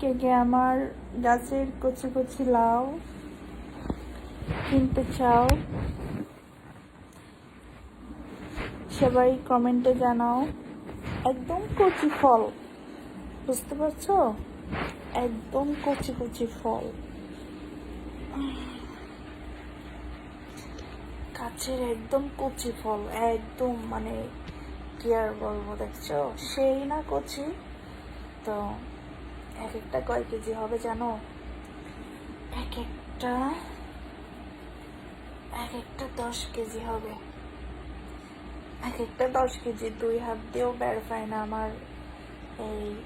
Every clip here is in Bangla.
কে কে আমার গাছের কচি কচি লাউ কিনতে চাও, সবাই কমেন্টে জানাও। একদম কচি ফল, বুঝতে পারছ? একদম কচি কচি ফল। গাছের একদম কচি ফল, একদম মানে কি আর বলব, দেখছ? সেই না কচি, তো এক একটা কয় কেজি হবে জানো? এক একটা এক একটা দশ কেজি হবে। এক একটা দশ কেজি দুই হাত দিয়েও বের পায় না আমার। এই,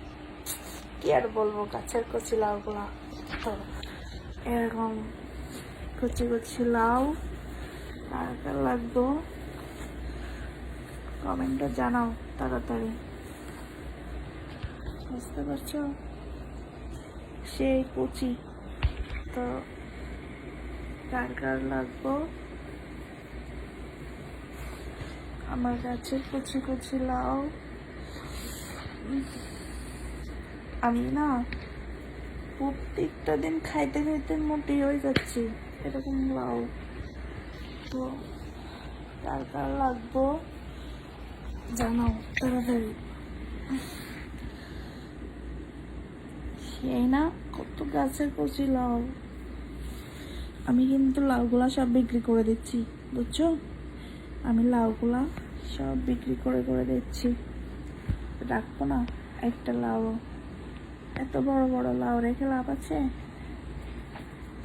কি আর বলব, গাছের কচি লাউগুলা। তো, এরকম কচি কচি লাউ। আর কার লাগবো? কমেন্টে জানাও, তাড়াতাড়ি। বুঝতে পারছ? সেই কচি। তো কার কার লাগবো। আমার গাছের কচি কচি লাউ। আমি না প্রত্যেকটা দিন খাইতে খাইতে মোটি হয়ে যাচ্ছি, এরকম লাউ। তো কার কার লাগবো। জানাও, তাড়াতাড়ি। সেই না, কত গাছের কচি লাউ। আমি কিন্তু লাউগুলা সব বিক্রি করে দিচ্ছি, বুঝছ? আমি লাউগুলা সব বিক্রি করে করে দিচ্ছি। রাখব না একটা লাউ। এত বড় বড় লাউ রেখে লাভ আছে?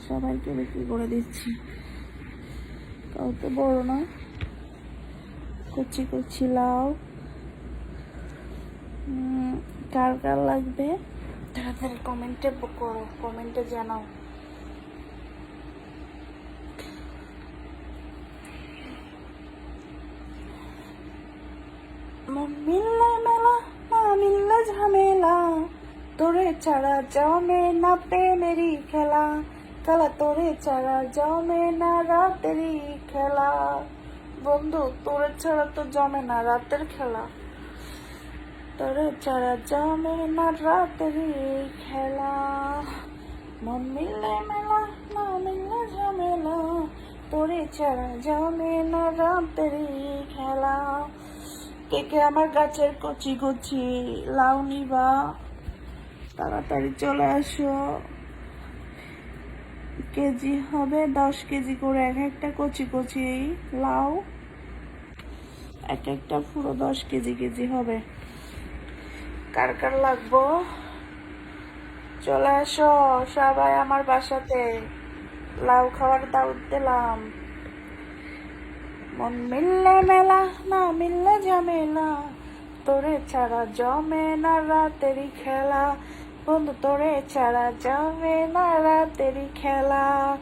সবাইকে বিক্রি করে দিচ্ছি। কত বড় না? কচি কচি লাউ। কার কার লাগবে? তাড়াতাড়ি কমেন্টে করো কমেন্টে জানাও মিললে মেলা না মিললে ঝামেলা তোরে ছাড়া জমে না প্রেমেরই খেলা খেলা তোরে ছাড়া জমে না রাতেরই খেলা বন্ধু তোরে ছাড়া তো জমে না রাতের খেলা তোরে ছাড়া জমে না রাতেরই খেলা। মন মিললে মেলা, না মিললে ঝামেলা। তোরে ছাড়া জমে না রাতেরই খেলা। কে কে আমার গাছের কচি কচি লাউ নিবা? তাড়াতাড়ি চলে আসো। কেজি হবে দশ কেজি করে এক একটা কচি কচি লাউ। এক একটা পুরো দশ কেজি কেজি হবে। কার কার লাগবো? চলে আসো, সবাই আমার বাসাতে। লাউ খাওয়ার দাওয়াত দিলাম। মন মিললে মেলা, না মিললে ঝামেলা। তোরে ছাড়া জমে না রাতেরই খেলা। বন্ধু, তোরে ছাড়া জমে না রাতেরই খেলা।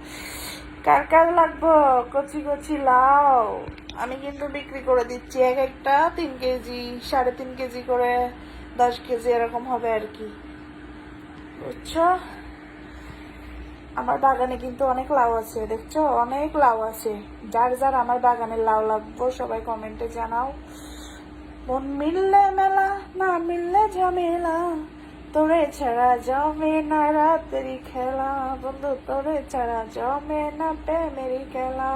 কার কার লাগবো? কচি কচি লাউ। আমি কিন্তু বিক্রি করে দিচ্ছি এক একটা তিন কেজি, সাড়ে তিন কেজি করে। দশ কেজি এরকম হবে আর কি। বুঝছ? আমার বাগানে কিন্তু অনেক লাউ আছে, দেখছ? অনেক লাউ আছে। যার যার আমার বাগানের লাউ লাগবো, সবাই কমেন্টে জানাও। মন মিললে মেলা, না মিললে ঝামেলা। তোরে ছাড়া জমে না রাতেরই খেলা। বন্ধু, তোরে ছাড়া জমে না প্রেমেরই খেলা।